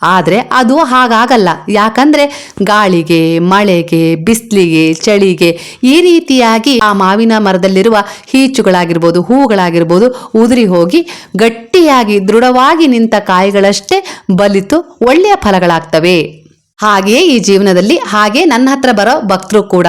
ಆದರೆ ಅದು ಹಾಗಾಗಲ್ಲ. ಯಾಕಂದ್ರೆ ಗಾಳಿಗೆ, ಮಳೆಗೆ, ಬಿಸಿಲಿಗೆ, ಚಳಿಗೆ ಈ ರೀತಿಯಾಗಿ ಆ ಮಾವಿನ ಮರದಲ್ಲಿರುವ ಹೀಚುಗಳಾಗಿರ್ಬೋದು, ಹೂಗಳಾಗಿರ್ಬೋದು ಉದುರಿ ಹೋಗಿ ಗಟ್ಟಿಯಾಗಿ, ದೃಢವಾಗಿ ನಿಂತ ಕಾಯಿಗಳಷ್ಟೇ ಬಲಿತು ಒಳ್ಳೆಯ ಫಲಗಳಾಗ್ತವೆ. ಹಾಗೆಯೇ ಈ ಜೀವನದಲ್ಲಿ ಹಾಗೆ ನನ್ನ ಹತ್ರ ಬರೋ ಭಕ್ತರು ಕೂಡ.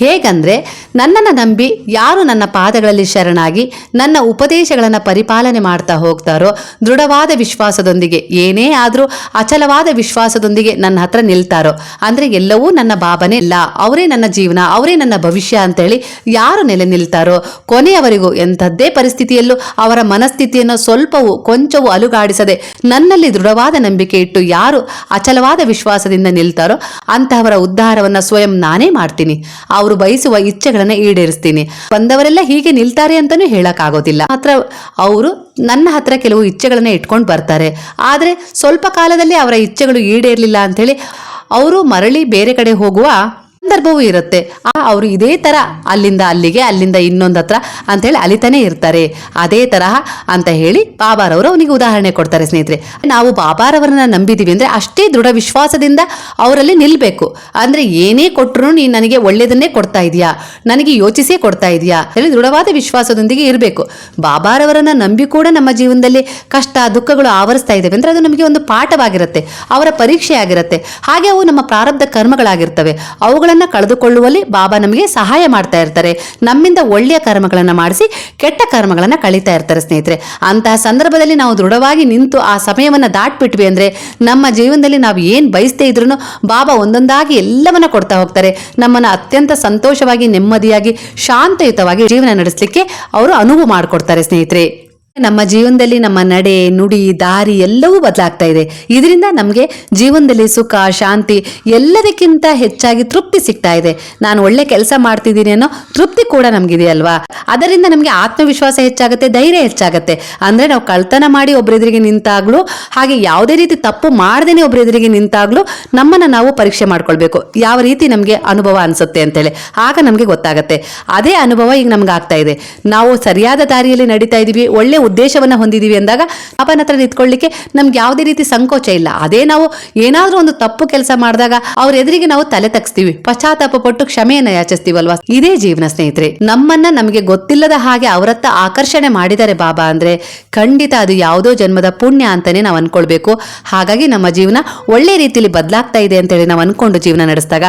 ಹೇಗಂದ್ರೆ ನನ್ನನ್ನು ನಂಬಿ ಯಾರು ನನ್ನ ಪಾದಗಳಲ್ಲಿ ಶರಣಾಗಿ ನನ್ನ ಉಪದೇಶಗಳನ್ನು ಪರಿಪಾಲನೆ ಮಾಡ್ತಾ ಹೋಗ್ತಾರೋ, ದೃಢವಾದ ವಿಶ್ವಾಸದೊಂದಿಗೆ, ಏನೇ ಆದರೂ ಅಚಲವಾದ ವಿಶ್ವಾಸದೊಂದಿಗೆ ನನ್ನ ಹತ್ರ ನಿಲ್ತಾರೋ, ಅಂದ್ರೆ ಎಲ್ಲವೂ ನನ್ನ ಬಾಬನೇ ಇಲ್ಲ, ಅವರೇ ನನ್ನ ಜೀವನ, ಅವರೇ ನನ್ನ ಭವಿಷ್ಯ ಅಂತೇಳಿ ಯಾರು ನೆಲೆ ನಿಲ್ತಾರೋ, ಕೊನೆಯವರೆಗೂ ಎಂಥದ್ದೇ ಪರಿಸ್ಥಿತಿಯಲ್ಲೂ ಅವರ ಮನಸ್ಥಿತಿಯನ್ನು ಸ್ವಲ್ಪವೂ ಕೊಂಚವೂ ಅಲುಗಾಡಿಸದೆ ನನ್ನಲ್ಲಿ ದೃಢವಾದ ನಂಬಿಕೆ ಇಟ್ಟು ಯಾರು ಅಚಲವಾದ ವಿಶ್ವಾಸದಿಂದ ನಿಲ್ತಾರೋ ಅಂತಹವರ ಉದ್ಧಾರವನ್ನ ಸ್ವಯಂ ನಾನೇ ಮಾಡ್ತೀನಿ. ಅವರು ಬಯಸುವ ಇಚ್ಛೆಗಳನ್ನ ಈಡೇರಿಸ್ತೀನಿ. ಬಂದವರೆಲ್ಲ ಹೀಗೆ ನಿಲ್ತಾರೆ ಅಂತಾನೂ ಹೇಳಕ್ಕಾಗೋದಿಲ್ಲ. ಮಾತ್ರ ಅವರು ನನ್ನ ಹತ್ರ ಕೆಲವು ಇಚ್ಛೆಗಳನ್ನ ಇಟ್ಕೊಂಡು ಬರ್ತಾರೆ. ಆದ್ರೆ ಸ್ವಲ್ಪ ಕಾಲದಲ್ಲಿ ಅವರ ಇಚ್ಛೆಗಳು ಈಡೇರಲಿಲ್ಲ ಅಂತೇಳಿ ಅವರು ಮರಳಿ ಬೇರೆ ಕಡೆ ಹೋಗುವ ಸಂದರ್ಭವೂ ಇರುತ್ತೆ. ಆ, ಅವರು ಇದೇ ತರ ಅಲ್ಲಿಂದ ಅಲ್ಲಿಗೆ, ಅಲ್ಲಿಂದ ಇನ್ನೊಂದು ಹತ್ರ ಅಂತ ಹೇಳಿ ಅಲಿತಾನೆ ಇರ್ತಾರೆ. ಅದೇ ತರಹ ಅಂತ ಹೇಳಿ ಬಾಬಾರವರು ಅವನಿಗೆ ಉದಾಹರಣೆ ಕೊಡ್ತಾರೆ ಸ್ನೇಹಿತರೆ. ನಾವು ಬಾಬಾರವರನ್ನ ನಂಬಿದೀವಿ ಅಂದ್ರೆ ಅಷ್ಟೇ ದೃಢ ವಿಶ್ವಾಸದಿಂದ ಅವರಲ್ಲಿ ನಿಲ್ಬೇಕು. ಅಂದ್ರೆ ಏನೇ ಕೊಟ್ಟರು ನೀನು ನನಗೆ ಒಳ್ಳೇದನ್ನೇ ಕೊಡ್ತಾ ಇದೀಯಾ? ನನಗೆ ಯೋಚಿಸೇ ಕೊಡ್ತಾ ಇದೀಯಾ? ಹೇಳಿ ದೃಢವಾದ ವಿಶ್ವಾಸದೊಂದಿಗೆ ಇರಬೇಕು. ಬಾಬಾರವರನ್ನ ನಂಬಿ ಕೂಡ ನಮ್ಮ ಜೀವನದಲ್ಲಿ ಕಷ್ಟ, ದುಃಖಗಳು ಆವರಿಸ್ತಾ ಇದ್ದಾವೆ ಅಂದ್ರೆ ಅದು ನಮಗೆ ಒಂದು ಪಾಠವಾಗಿರುತ್ತೆ. ಅವರ ಪರೀಕ್ಷೆ ಆಗಿರುತ್ತೆ ಹಾಗೆ ಅವು ನಮ್ಮ ಪ್ರಾರಬ್ಧ ಕರ್ಮಗಳಾಗಿರ್ತವೆ. ಅವುಗಳನ್ನ ಕಳೆದುಕೊಳ್ಳುವಲ್ಲಿ ಬಾಬಾ ನಮಗೆ ಸಹಾಯ ಮಾಡ್ತಾ ಇರ್ತಾರೆ. ನಮ್ಮಿಂದ ಒಳ್ಳೆಯ ಕರ್ಮಗಳನ್ನ ಮಾಡಿಸಿ ಕೆಟ್ಟ ಕರ್ಮಗಳನ್ನ ಕಳೀತಾ ಇರ್ತಾರೆ ಸ್ನೇಹಿತರೆ. ಅಂತಹ ಸಂದರ್ಭದಲ್ಲಿ ನಾವು ದೃಢವಾಗಿ ನಿಂತು ಆ ಸಮಯವನ್ನ ದಾಟ್ಬಿಟ್ವಿ ಅಂದ್ರೆ ನಮ್ಮ ಜೀವನದಲ್ಲಿ ನಾವು ಏನ್ ಬಯಸ್ತೇ ಇದ್ರು ಬಾಬಾ ಒಂದೊಂದಾಗಿ ಎಲ್ಲವನ್ನ ಕೊಡ್ತಾ ಹೋಗ್ತಾರೆ. ನಮ್ಮನ್ನ ಅತ್ಯಂತ ಸಂತೋಷವಾಗಿ, ನೆಮ್ಮದಿಯಾಗಿ, ಶಾಂತಯುತವಾಗಿ ಜೀವನ ನಡೆಸಲಿಕ್ಕೆ ಅವರು ಅನುವು ಮಾಡಿಕೊಡ್ತಾರೆ ಸ್ನೇಹಿತರೆ. ನಮ್ಮ ಜೀವನದಲ್ಲಿ ನಮ್ಮ ನಡೆ, ನುಡಿ, ದಾರಿ ಎಲ್ಲವೂ ಬದಲಾಗ್ತಾ ಇದೆ. ಇದರಿಂದ ನಮಗೆ ಜೀವನದಲ್ಲಿ ಸುಖ, ಶಾಂತಿ ಎಲ್ಲದಕ್ಕಿಂತ ಹೆಚ್ಚಾಗಿ ತೃಪ್ತಿ ಸಿಗ್ತಾ ಇದೆ. ನಾನು ಒಳ್ಳೆ ಕೆಲಸ ಮಾಡ್ತಿದ್ದೀನಿ ಅನ್ನೋ ತೃಪ್ತಿ ಕೂಡ ನಮಗಿದೆ ಅಲ್ವಾ ಅದರಿಂದ ನಮಗೆ ಆತ್ಮವಿಶ್ವಾಸ ಹೆಚ್ಚಾಗುತ್ತೆ, ಧೈರ್ಯ ಹೆಚ್ಚಾಗುತ್ತೆ. ಅಂದ್ರೆ ನಾವು ಕಳ್ತನ ಮಾಡಿ ಒಬ್ಬರೆದುರಿಗೆ ನಿಂತಾಗ್ಲೂ, ಹಾಗೆ ಯಾವುದೇ ರೀತಿ ತಪ್ಪು ಮಾಡ್ದೇನೆ ಒಬ್ಬರೆದುರಿಗೆ ನಿಂತಾಗ್ಲೂ ನಮ್ಮನ್ನ ನಾವು ಪರೀಕ್ಷೆ ಮಾಡ್ಕೊಳ್ಬೇಕು. ಯಾವ ರೀತಿ ನಮಗೆ ಅನುಭವ ಅನಿಸುತ್ತೆ ಅಂತೇಳಿ. ಆಗ ನಮಗೆ ಗೊತ್ತಾಗುತ್ತೆ. ಅದೇ ಅನುಭವ ಈಗ ನಮ್ಗೆ ಆಗ್ತಾ ಇದೆ. ನಾವು ಸರಿಯಾದ ದಾರಿಯಲ್ಲಿ ನಡೀತಾ ಇದೀವಿ, ಒಳ್ಳೆ ಉದ್ದೇಶವನ್ನ ಹೊಂದಿದೀವಿ ಅಂದಾಗ ಅಪ್ಪನ ಹತ್ರ ನಿಂತ್ಕೊಳ್ಳಿಕ್ಕೆ ನಮ್ಗೆ ಯಾವುದೇ ರೀತಿ ಸಂಕೋಚ ಇಲ್ಲ. ಅದೇ ನಾವು ಏನಾದರೂ ಒಂದು ತಪ್ಪು ಕೆಲಸ ಮಾಡಿದಾಗ ಅವ್ರ ಎದುರಿಗೆ ನಾವು ತಲೆ ತಗ್ಸ್ತೀವಿ. ಪಶ್ಚಾತ್ತಾಪ ಪಟ್ಟು ಕ್ಷಮೆಯನ್ನ ಯಾಚಿಸ್ತೀವಲ್ವಾ? ಇದೇ ಜೀವನ ಸ್ನೇಹಿತರೆ. ನಮ್ಮನ್ನ ನಮಗೆ ಗೊತ್ತಿಲ್ಲದ ಹಾಗೆ ಅವರತ್ತ ಆಕರ್ಷಣೆ ಮಾಡಿದರೆ ಬಾಬಾ ಅಂದ್ರೆ ಖಂಡಿತ ಅದು ಯಾವುದೋ ಜನ್ಮದ ಪುಣ್ಯ ಅಂತಾನೆ ನಾವು ಅನ್ಕೊಳ್ಬೇಕು. ಹಾಗಾಗಿ ನಮ್ಮ ಜೀವನ ಒಳ್ಳೆ ರೀತಿಯಲ್ಲಿ ಬದಲಾಗ್ತಾ ಇದೆ ಅಂತ ಹೇಳಿ ನಾವು ಅನ್ಕೊಂಡು ಜೀವನ ನಡೆಸಿದಾಗ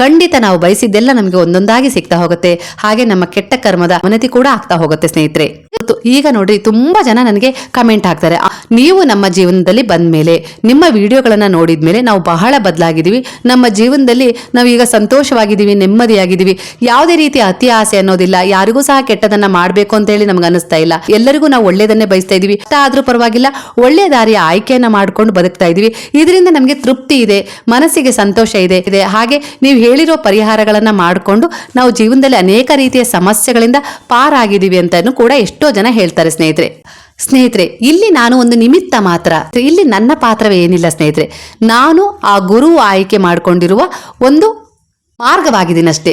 ಖಂಡಿತ ನಾವು ಬಯಸಿದ್ದೆಲ್ಲ ನಮಗೆ ಒಂದೊಂದಾಗಿ ಸಿಗ್ತಾ ಹೋಗುತ್ತೆ. ಹಾಗೆ ನಮ್ಮ ಕೆಟ್ಟ ಕರ್ಮದ ಅವನತಿ ಕೂಡ ಆಗ್ತಾ ಹೋಗುತ್ತೆ ಸ್ನೇಹಿತರೆ. ಈಗ ನೋಡ್ರಿ, ತುಂಬಾ ಜನ ನನಗೆ ಕಮೆಂಟ್ ಹಾಕ್ತಾರೆ. ನೀವು ನಮ್ಮ ಜೀವನದಲ್ಲಿ ಬಂದ ಮೇಲೆ ನಿಮ್ಮ ವಿಡಿಯೋಗಳನ್ನ ನೋಡಿದ ಮೇಲೆ ನಾವು ಬಹಳ ಬದಲಾಗಿದ್ದೀವಿ. ನಮ್ಮ ಜೀವನದಲ್ಲಿ ನಾವು ಈಗ ಸಂತೋಷವಾಗಿದ್ದೀವಿ, ನೆಮ್ಮದಿಯಾಗಿದ್ದೀವಿ. ಯಾವುದೇ ರೀತಿ ಅತಿ ಆಸೆ ಅನ್ನೋದಿಲ್ಲ. ಯಾರಿಗೂ ಸಹ ಕೆಟ್ಟದನ್ನ ಮಾಡಬೇಕು ಅಂತ ಹೇಳಿ ನಮ್ಗೆ ಅನಿಸ್ತಾ ಇಲ್ಲ. ಎಲ್ಲರಿಗೂ ನಾವು ಒಳ್ಳೇದನ್ನೇ ಬಯಸ್ತಾ ಇದೀವಿ ಆದ್ರೂ ಪರವಾಗಿಲ್ಲ, ಒಳ್ಳೆ ದಾರಿಯ ಆಯ್ಕೆಯನ್ನ ಮಾಡ್ಕೊಂಡು ಬದುಕ್ತಾ ಇದೀವಿ ಇದರಿಂದ ನಮಗೆ ತೃಪ್ತಿ ಇದೆ, ಮನಸ್ಸಿಗೆ ಸಂತೋಷ ಇದೆ ಇದೆ. ಹಾಗೆ ನೀವು ಹೇಳಿರೋ ಪರಿಹಾರಗಳನ್ನ ಮಾಡಿಕೊಂಡು ನಾವು ಜೀವನದಲ್ಲಿ ಅನೇಕ ರೀತಿಯ ಸಮಸ್ಯೆಗಳಿಂದ ಪಾರಾಗಿದ್ದೀವಿ ಅಂತಾನು ಕೂಡ ಎಷ್ಟೋ ಜನ ಹೇಳ್ತಾರೆ ಸ್ನೇಹಿತರೆ. ಸ್ನೇಹಿತರೆ, ಇಲ್ಲಿ ನಾನು ಒಂದು ನಿಮಿತ್ತ ಮಾತ್ರ. ಇಲ್ಲಿ ನನ್ನ ಪಾತ್ರವೇ ಏನಿಲ್ಲ ಸ್ನೇಹಿತರೆ. ನಾನು ಆ ಗುರು ಆಯ್ಕೆ ಮಾಡಿಕೊಂಡಿರುವ ಒಂದು ಮಾರ್ಗವಾಗಿದ್ದೀನಷ್ಟೇ.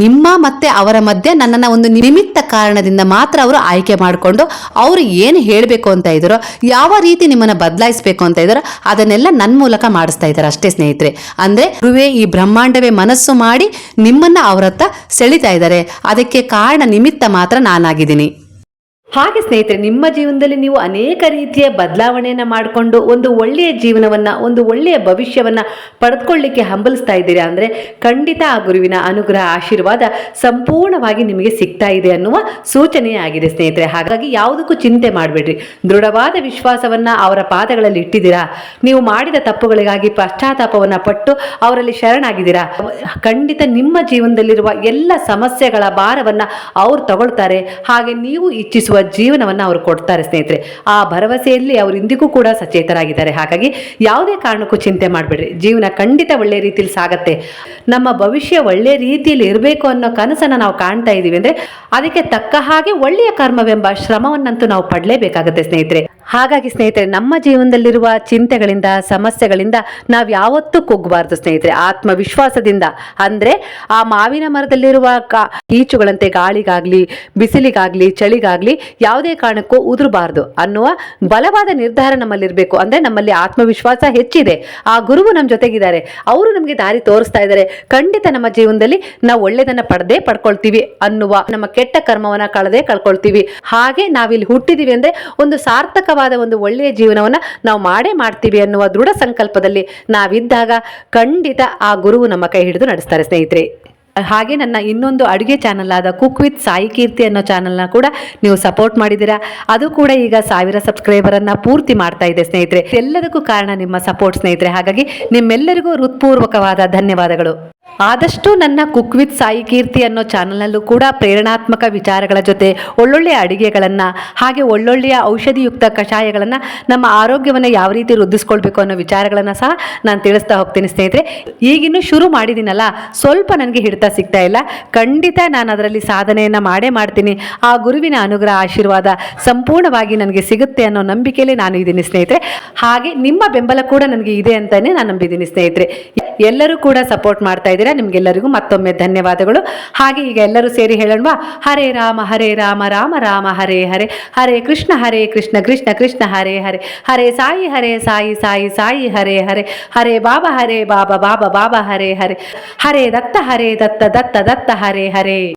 ನಿಮ್ಮ ಮತ್ತೆ ಅವರ ಮಧ್ಯೆ ನನ್ನನ್ನು ಒಂದು ನಿಮಿತ್ತ ಕಾರಣದಿಂದ ಮಾತ್ರ ಅವರು ಆಯ್ಕೆ ಮಾಡಿಕೊಂಡು ಅವರು ಏನು ಹೇಳಬೇಕು ಅಂತ ಇದ್ದಾರೋ, ಯಾವ ರೀತಿ ನಿಮ್ಮನ್ನು ಬದಲಾಯಿಸಬೇಕು ಅಂತ ಇದ್ದಾರೋ, ಅದನ್ನೆಲ್ಲ ನನ್ನ ಮೂಲಕ ಮಾಡಿಸ್ತಾ ಇದ್ದಾರೆ ಅಷ್ಟೇ ಸ್ನೇಹಿತರೆ. ಅಂದರೆ ಗುರುವೇ, ಈ ಬ್ರಹ್ಮಾಂಡವೇ ಮನಸ್ಸು ಮಾಡಿ ನಿಮ್ಮನ್ನ ಅವರತ್ತ ಸೆಳಿತಾ ಇದ್ದಾರೆ. ಅದಕ್ಕೆ ಕಾರಣ ನಿಮಿತ್ತ ಮಾತ್ರ ನಾನಾಗಿದ್ದೀನಿ. ಹಾಗೆ ಸ್ನೇಹಿತರೆ, ನಿಮ್ಮ ಜೀವನದಲ್ಲಿ ನೀವು ಅನೇಕ ರೀತಿಯ ಬದಲಾವಣೆಯನ್ನು ಮಾಡಿಕೊಂಡು ಒಂದು ಒಳ್ಳೆಯ ಜೀವನವನ್ನ, ಒಂದು ಒಳ್ಳೆಯ ಭವಿಷ್ಯವನ್ನ ಪಡೆದುಕೊಳ್ಳಿಕ್ಕೆ ಹಂಬಲಿಸ್ತಾ ಇದ್ದೀರಾ ಅಂದ್ರೆ ಖಂಡಿತ ಆ ಗುರುವಿನ ಅನುಗ್ರಹ, ಆಶೀರ್ವಾದ ಸಂಪೂರ್ಣವಾಗಿ ನಿಮಗೆ ಸಿಗ್ತಾ ಇದೆ ಅನ್ನುವ ಸೂಚನೆಯಾಗಿದೆ ಸ್ನೇಹಿತರೆ. ಹಾಗಾಗಿ ಯಾವುದಕ್ಕೂ ಚಿಂತೆ ಮಾಡಬೇಡ್ರಿ. ದೃಢವಾದ ವಿಶ್ವಾಸವನ್ನ ಅವರ ಪಾದಗಳಲ್ಲಿ ಇಟ್ಟಿದ್ದೀರಾ? ನೀವು ಮಾಡಿದ ತಪ್ಪುಗಳಿಗಾಗಿ ಪಶ್ಚಾತ್ತಾಪವನ್ನು ಪಟ್ಟು ಅವರಲ್ಲಿ ಶರಣಾಗಿದ್ದೀರಾ? ಖಂಡಿತ ನಿಮ್ಮ ಜೀವನದಲ್ಲಿರುವ ಎಲ್ಲ ಸಮಸ್ಯೆಗಳ ಭಾರವನ್ನ ಅವ್ರು ತಗೊಳ್ತಾರೆ. ಹಾಗೆ ನೀವು ಇಚ್ಛಿಸುವ ಜೀವನವನ್ನ ಅವರು ಕೊಡ್ತಾರೆ ಸ್ನೇಹಿತರೆ. ಆ ಭರವಸೆಯಲ್ಲಿ ಅವರು ಇಂದಿಗೂ ಕೂಡ ಸಚೇತರಾಗಿದ್ದಾರೆ. ಹಾಗಾಗಿ ಯಾವುದೇ ಕಾರಣಕ್ಕೂ ಚಿಂತೆ ಮಾಡಬೇಡ್ರಿ. ಜೀವನ ಖಂಡಿತ ಒಳ್ಳೆ ರೀತಿಯಲ್ಲಿ ಸಾಗತ್ತೆ. ನಮ್ಮ ಭವಿಷ್ಯ ಒಳ್ಳೆ ರೀತಿಯಲ್ಲಿ ಇರಬೇಕು ಅನ್ನೋ ಕನಸನ್ನು ನಾವು ಕಾಣ್ತಾ ಇದ್ದೀವಿ ಅಂದರೆ ಅದಕ್ಕೆ ತಕ್ಕ ಹಾಗೆ ಒಳ್ಳೆಯ ಕರ್ಮವೆಂಬ ಶ್ರಮವನ್ನಂತೂ ನಾವು ಪಡಲೇಬೇಕಾಗತ್ತೆ ಸ್ನೇಹಿತರೆ. ಹಾಗಾಗಿ ಸ್ನೇಹಿತರೆ, ನಮ್ಮ ಜೀವನದಲ್ಲಿರುವ ಚಿಂತೆಗಳಿಂದ, ಸಮಸ್ಯೆಗಳಿಂದ ನಾವು ಯಾವತ್ತೂ ಕುಗ್ಗಬಾರ್ದು ಸ್ನೇಹಿತರೆ. ಆತ್ಮವಿಶ್ವಾಸದಿಂದ. ಅಂದ್ರೆ ಆ ಮಾವಿನ ಮರದಲ್ಲಿರುವ ಈಚುಗಳಂತೆ ಗಾಳಿಗಾಗ್ಲಿ, ಬಿಸಿಲಿಗಾಗ್ಲಿ, ಚಳಿಗಾಗ್ಲಿ ಯಾವುದೇ ಕಾರಣಕ್ಕೂ ಉದುರಬಾರ್ದು ಅನ್ನುವ ಬಲವಾದ ನಿರ್ಧಾರ ನಮ್ಮಲ್ಲಿರಬೇಕು. ಅಂದ್ರೆ ನಮ್ಮಲ್ಲಿ ಆತ್ಮವಿಶ್ವಾಸ ಹೆಚ್ಚಿದೆ. ಆ ಗುರುವು ನಮ್ಮ ಜೊತೆಗಿದ್ದಾರೆ. ಅವರು ನಮಗೆ ದಾರಿ ತೋರಿಸ್ತಾ ಇದ್ದಾರೆ. ಖಂಡಿತ ನಮ್ಮ ಜೀವನದಲ್ಲಿ ನಾವು ಒಳ್ಳೆಯದನ್ನ ಪಡೆದೇ ಪಡ್ಕೊಳ್ತೀವಿ ಅನ್ನುವ ನಮ್ಮ ಕೆಟ್ಟ ಕರ್ಮವನ್ನ ಕಳೆದೇ ಕಳ್ಕೊಳ್ತೀವಿ. ಹಾಗೆ ನಾವಿಲ್ಲಿ ಹುಟ್ಟಿದೀವಿ ಅಂದ್ರೆ ಒಂದು ಸಾರ್ಥಕವಾದ ಒಂದು ಒಳ್ಳೆಯ ಜೀವನವನ್ನು ನಾವು ಮಾಡೇ ಮಾಡ್ತೀವಿ ಅನ್ನುವ ದೃಢ ಸಂಕಲ್ಪದಲ್ಲಿ ನಾವಿದ್ದಾಗ ಖಂಡಿತ ಆ ಗುರುವು ನಮ್ಮ ಕೈ ಹಿಡಿದು ನಡೆಸ್ತಾರೆ, ಸ್ನೇಹಿತರೆ. ಹಾಗೆ ನನ್ನ ಇನ್ನೊಂದು ಅಡುಗೆ ಚಾನಲ್ ಆದ ಕುಕ್ ವಿತ್ ಸಾಯಿ ಕೀರ್ತಿ ಅನ್ನೋ ಚಾನಲ್ನ ಕೂಡ ನೀವು ಸಪೋರ್ಟ್ ಮಾಡಿದ್ದೀರಾ? ಅದು ಕೂಡ ಈಗ ಸಾವಿರ ಸಬ್ಸ್ಕ್ರೈಬರನ್ನು ಪೂರ್ತಿ ಮಾಡ್ತಾ ಇದೆ, ಸ್ನೇಹಿತರೆ. ಎಲ್ಲದಕ್ಕೂ ಕಾರಣ ನಿಮ್ಮ ಸಪೋರ್ಟ್ ಸ್ನೇಹಿತರೆ. ಹಾಗಾಗಿ ನಿಮ್ಮೆಲ್ಲರಿಗೂ ಹೃತ್ಪೂರ್ವಕವಾದ ಧನ್ಯವಾದಗಳು. ಆದಷ್ಟು ನನ್ನ ಕುಕ್ ವಿತ್ ಸಾಯಿ ಕೀರ್ತಿ ಅನ್ನೋ ಚಾನಲ್ನಲ್ಲೂ ಕೂಡ ಪ್ರೇರಣಾತ್ಮಕ ವಿಚಾರಗಳ ಜೊತೆ ಒಳ್ಳೊಳ್ಳೆಯ ಅಡುಗೆಗಳನ್ನು ಹಾಗೆ ಒಳ್ಳೊಳ್ಳೆಯ ಔಷಧಿಯುಕ್ತ ಕಷಾಯಗಳನ್ನು ನಮ್ಮ ಆರೋಗ್ಯವನ್ನು ಯಾವ ರೀತಿ ವೃದ್ಧಿಸ್ಕೊಳ್ಬೇಕು ಅನ್ನೋ ವಿಚಾರಗಳನ್ನು ಸಹ ನಾನು ತಿಳಿಸ್ತಾ ಹೋಗ್ತೀನಿ ಸ್ನೇಹಿತರೆ. ಈಗಿನ್ನೂ ಶುರು ಮಾಡಿದ್ದೀನಲ್ಲ ಸ್ವಲ್ಪ ನನಗೆ ಹಿಡಿತ ಸಿಗ್ತಾ ಇಲ್ಲ. ಖಂಡಿತ ನಾನು ಅದರಲ್ಲಿ ಸಾಧನೆಯನ್ನು ಮಾಡೇ ಮಾಡ್ತೀನಿ. ಆ ಗುರುವಿನ ಅನುಗ್ರಹ, ಆಶೀರ್ವಾದ ಸಂಪೂರ್ಣವಾಗಿ ನನಗೆ ಸಿಗುತ್ತೆ ಅನ್ನೋ ನಂಬಿಕೆಯಲ್ಲಿ ನಾನು ಇದ್ದೀನಿ ಸ್ನೇಹಿತರೆ. ಹಾಗೆ ನಿಮ್ಮ ಬೆಂಬಲ ಕೂಡ ನನಗೆ ಇದೆ ಅಂತಲೇ ನಾನು ನಂಬಿದ್ದೀನಿ ಸ್ನೇಹಿತರೆ. ಎಲ್ಲರೂ ಕೂಡ ಸಪೋರ್ಟ್ ಮಾಡ್ತಾ ಇದ್ದೀರಾ? ನಿಮ್ಗೆಲ್ಲರಿಗೂ ಮತ್ತೊಮ್ಮೆ ಧನ್ಯವಾದಗಳು. ಹಾಗೆ ಈಗ ಎಲ್ಲರೂ ಸೇರಿ ಹೇಳೋಣವಾ? ಹರೇ ರಾಮ ಹರೇ ರಾಮ ರಾಮ ರಾಮ, ಹರೇ ಹರೇ. ಹರೇ ಕೃಷ್ಣ ಹರೇ ಕೃಷ್ಣ ಕೃಷ್ಣ ಕೃಷ್ಣ, ಹರೇ ಹರೇ. ಹರೇ ಸಾಯಿ ಹರೇ ಸಾಯಿ ಸಾಯಿ ಸಾಯಿ, ಹರೇ ಹರೇ. ಹರೇ ಬಾಬಾ ಹರೇ ಬಾಬಾ ಬಾಬಾ ಬಾಬಾ, ಹರೇ ಹರೇ. ಹರೇ ದತ್ತ ಹರೇ ದತ್ತ ದತ್ತ ದತ್ತ, ಹರೇ ಹರೇ.